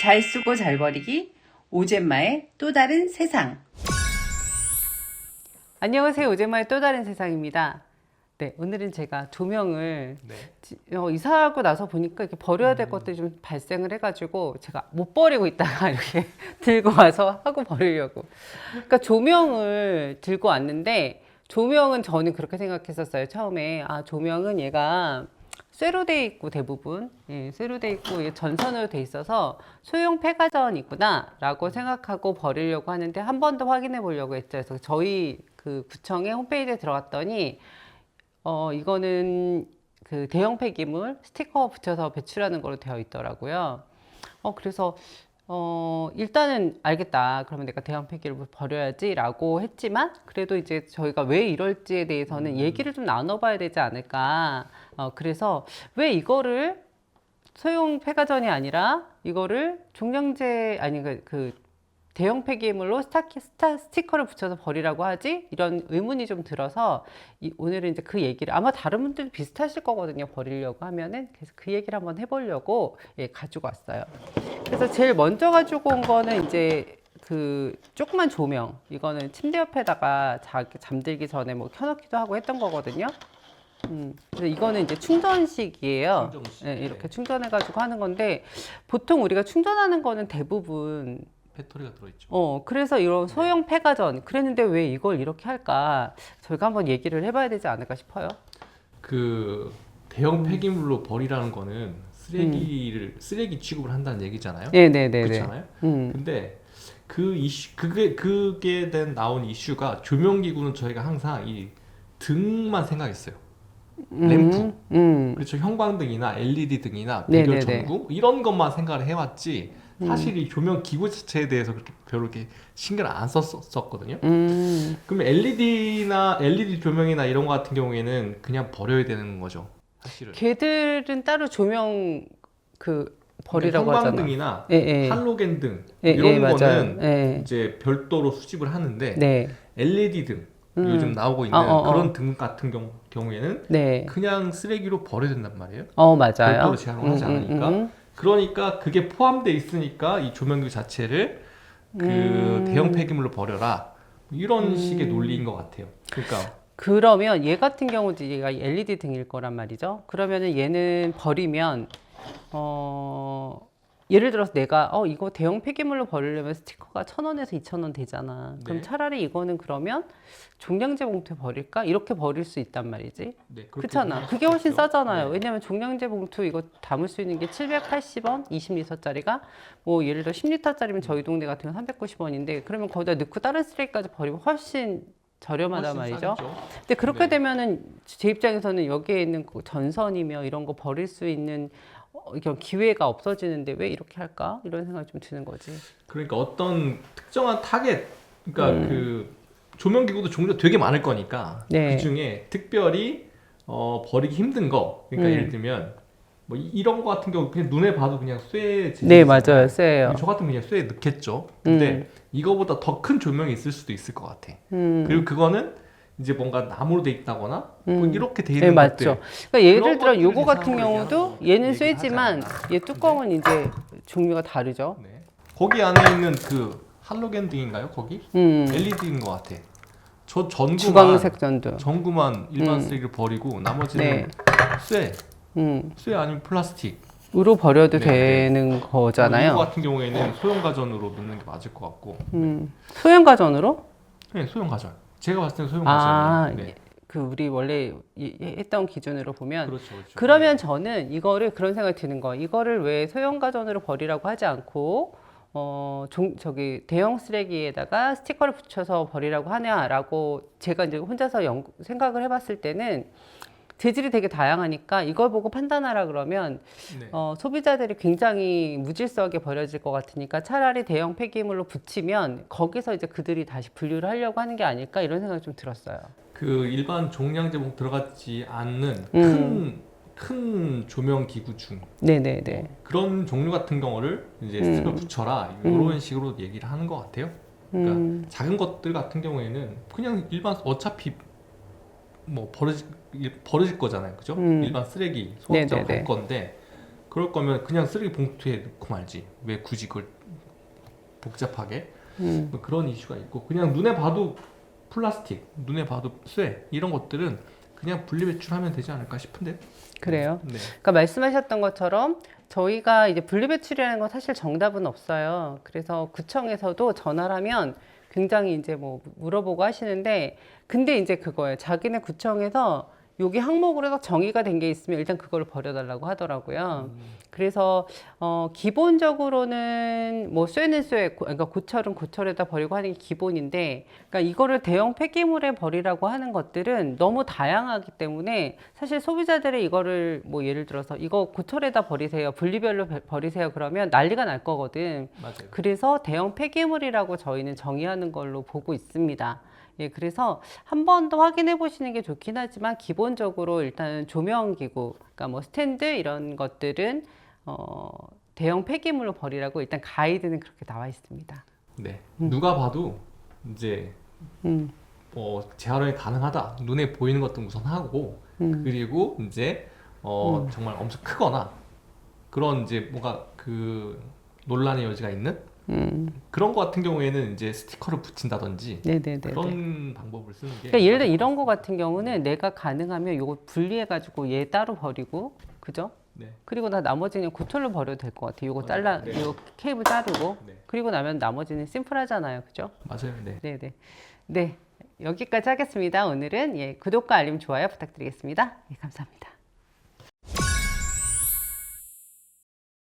잘 쓰고 잘 버리기 오젠마의 또 다른 세상 안녕하세요. 오제마의 또 다른 세상입니다. 네, 오늘은 제가 조명을 네. 지- 어, 이사하고 나서 보니까 이렇게 버려야 될 것들이 좀 발생을 해가지고 제가 못 버리고 있다가 이렇게 들고 와서 하고 버리려고. 그러니까 조명을 들고 왔는데 조명은 저는 그렇게 생각했었어요. 처음에 아 조명은 얘가 쇠로 돼 있고 대부분 예, 쇠로 돼 있고 전선으로 돼 있어서 소형 폐가전 이구나라고 생각하고 버리려고 하는데 한 번 더 확인해 보려고 했죠. 그래서 저희 그 구청의 홈페이지에 들어갔더니 어 이거는 그 대형 폐기물 스티커 붙여서 배출하는 걸로 되어 있더라고요. 어 그래서 어 일단은 알겠다. 그러면 내가 대형 폐기를 버려야지라고 했지만 그래도 이제 저희가 왜 이럴지에 대해서는 얘기를 좀 나눠봐야 되지 않을까. 어 그래서 왜 이거를 소형 폐가전이 아니라 이거를 종량제 아니 그, 그 대형 폐기물로 스타키, 스타, 스티커를 붙여서 버리라고 하지? 이런 의문이 좀 들어서 이, 오늘은 이제 그 얘기를 아마 다른 분들도 비슷하실 거거든요. 버리려고 하면은 그래서 그 얘기를 한번 해보려고 예, 가지고 왔어요. 그래서 제일 먼저 가지고 온 거는 이제 그 조그만 조명 이거는 침대 옆에다가 자, 잠들기 전에 뭐 켜놓기도 하고 했던 거거든요. 음, 그래서 이거는 이제 충전식이에요. 충전식. 예, 네. 이렇게 충전해가지고 하는 건데 보통 우리가 충전하는 거는 대부분 배터리가 들어있죠. 어 그래서 이런 소형 폐가전 그랬는데 왜 이걸 이렇게 할까 저희가 한번 얘기를 해봐야 되지 않을까 싶어요. 그 대형 폐기물로 버리라는 거는 쓰레기를 쓰레기 취급을 한다는 얘기잖아요. 네 네 네 네. 그렇잖아요. 음. 근데 그 이슈 그게 그게 된 나온 이슈가 조명 기구는 저희가 항상 이 등만 생각했어요. 램프. 음. 그렇죠. 형광등이나 LED 등이나 네네네. 백열 전구 이런 것만 생각을 해왔지 사실 이 조명 기구 자체에 대해서 그렇게 별로 이렇게 신경을 안 썼었거든요. 음. 그럼 LED나 LED 조명이나 이런 거 같은 경우에는 그냥 버려야 되는 거죠. 사실은. 걔들은 따로 조명 그 버리라고 하잖아. 형광등이나 예, 예. 할로겐 등 예, 이런 예, 맞아요. 거는 예. 이제 별도로 수집을 하는데 네. LED 등 음. 요즘 나오고 있는 어, 어, 어. 그런 등 같은 경우, 경우에는 네. 그냥 쓰레기로 버려야 된단 말이에요. 어 맞아요. 별도로 제한을 하지 않으니까. 그러니까 그게 포함돼 있으니까 이 조명기 자체를 그 음. 대형 폐기물로 버려라 이런 식의 논리인 것 같아요. 그러니까 그러면 얘 같은 경우도 얘가 LED 등일 거란 말이죠. 그러면은 얘는 버리면 어 예를 들어서 내가 어 이거 대형 폐기물로 버리려면 스티커가 천 원에서 이천 원 되잖아. 그럼 네. 차라리 이거는 그러면 종량제 봉투에 버릴까? 이렇게 버릴 수 있단 말이지. 네, 그렇게 그렇잖아. 그게 수 훨씬 있죠. 싸잖아요. 네. 왜냐면 종량제 봉투 이거 담을 수 있는 게 780원, 20리터짜리가 뭐 예를 들어 10리터짜리면 저희 동네 같은 건 390원인데 그러면 거기다 넣고 다른 쓰레기까지 버리면 훨씬 저렴하단 말이죠. 싸겠죠. 근데 그렇게 네. 되면은 제 입장에서는 여기에 있는 그 전선이며 이런 거 버릴 수 있는 어, 이런 기회가 없어지는데 왜 이렇게 할까 이런 생각이 좀 드는 거지. 그러니까 어떤 특정한 타겟, 그러니까 음. 그 조명 기구도 종류가 되게 많을 거니까 네. 그 중에 특별히 어, 버리기 힘든 거, 그러니까 음. 예를 들면 뭐 이- 이런 거 같은 경우 그냥 눈에 봐도 그냥 쇠 네. 맞아요, 세요. 저 같으면 그냥 쇠에 넣겠죠. 근데 음. 이거보다 더 큰 조명이 있을 수도 있을 것 같아. 음. 그리고 그거는 이제 뭔가 나무로 돼 있다거나 뭐 음. 이렇게 돼네 있는 맞죠. 것들. 그러니까 예를 그런 들어 것들 요거 같은 경우도 얘는 쇠지만. 얘 뚜껑은 이제 종류가 다르죠. 네. 거기 안에 있는 그 할로겐 등인가요? 거기 음. LED인 것 같아. 저 전구만 주광색 전두. 전구만 일반 음. 쓰레기를 버리고 나머지는 네. 쇠, 음. 쇠 아니면 플라스틱. 으로 버려도 네, 네. 되는 이거 거잖아요. 같은 경우에는 소형 가전으로 넣는 게 맞을 것 같고. 음. 소형 가전으로? 네, 소형 가전. 제가 봤을 때는 소형 아. 네. 그 우리 원래 이- 이- 했던 기준으로 보면 그렇죠, 그렇죠. 그러면 저는 이거를 그런 생각이 드는 거. 이거를 왜 소형 가전으로 버리라고 하지 않고 어, 종, 저기 대형 쓰레기에다가 스티커를 붙여서 버리라고 하냐라고 제가 이제 혼자서 연, 생각을 해봤을 때는 재질이 되게 다양하니까 이걸 보고 판단하라 그러면 네. 어, 소비자들이 굉장히 무질서하게 버려질 것 같으니까 차라리 대형 폐기물로 붙이면 거기서 이제 그들이 다시 분류를 하려고 하는 게 아닐까 이런 생각이 좀 들었어요. 그 일반 종량제 봉 들어가지 않는 음. 큰, 큰 조명 기구 중 네네네. 그런 종류 같은 경우를 이제 음. 스티커 붙여라 이런 식으로 얘기를 하는 것 같아요. 그러니까 음, 작은 것들 같은 경우에는 그냥 일반 어차피 뭐 버려지 버려질 거잖아요, 그죠? 음. 일반 쓰레기 소각장 네네네. 갈 건데 그럴 거면 그냥 쓰레기 봉투에 넣고 말지. 왜 굳이 그걸 복잡하게? 음. 뭐 그런 이슈가 있고 그냥 눈에 봐도 플라스틱, 눈에 봐도 쇠 이런 것들은 그냥 분리배출하면 되지 않을까 싶은데. 그래요. 네. 그러니까 말씀하셨던 것처럼 저희가 이제 분리배출이라는 건 사실 정답은 없어요. 그래서 구청에서도 전화를 하면 굉장히 이제 뭐 물어보고 하시는데 근데 이제 그거예요. 자기네 구청에서 여기 항목으로 정의가 된 게 있으면 일단 그거를 버려달라고 하더라고요. 그래서 어 기본적으로는 뭐 쇠는 쇠, 고- 그러니까 고철은 고철에다 버리고 하는 게 기본인데, 그러니까 이거를 대형 폐기물에 버리라고 하는 것들은 너무 다양하기 때문에 사실 소비자들의 이거를 뭐 예를 들어서 이거 고철에다 버리세요, 분리별로 버- 버리세요 그러면 난리가 날 거거든. 맞아요. 그래서 대형 폐기물이라고 저희는 정의하는 걸로 보고 있습니다. 예, 그래서 한 번 더 확인해 보시는 게 좋긴 하지만 기본적으로 일단은 조명 기구, 그러니까 뭐 스탠드 이런 것들은 어, 대형 폐기물로 버리라고 일단 가이드는 그렇게 나와 있습니다. 네. 누가 봐도 이제 음, 어, 재활용이 가능하다. 눈에 보이는 것도 우선 하고 음. 그리고 이제 어, 정말 엄청 크거나 그런 이제 뭔가 그 논란의 여지가 있는 음, 그런 거 같은 경우에는 이제 스티커를 붙인다든지 네네네. 그런 방법을 쓰는 게 그러니까 예를 들어 이런 거 같은 경우는 내가 가능하면 요거 분리해 가지고 얘 따로 버리고 그죠? 네. 그리고 나 나머지는 고철로 버려도 될 것 같아요. 요거 잘라, 네. 요 케이블 자르고 네. 그리고 나면 나머지는 심플하잖아요, 그죠? 맞아요. 네. 네 네. 네. 여기까지 하겠습니다. 오늘은 예, 구독과 알림, 좋아요 부탁드리겠습니다. 예, 감사합니다.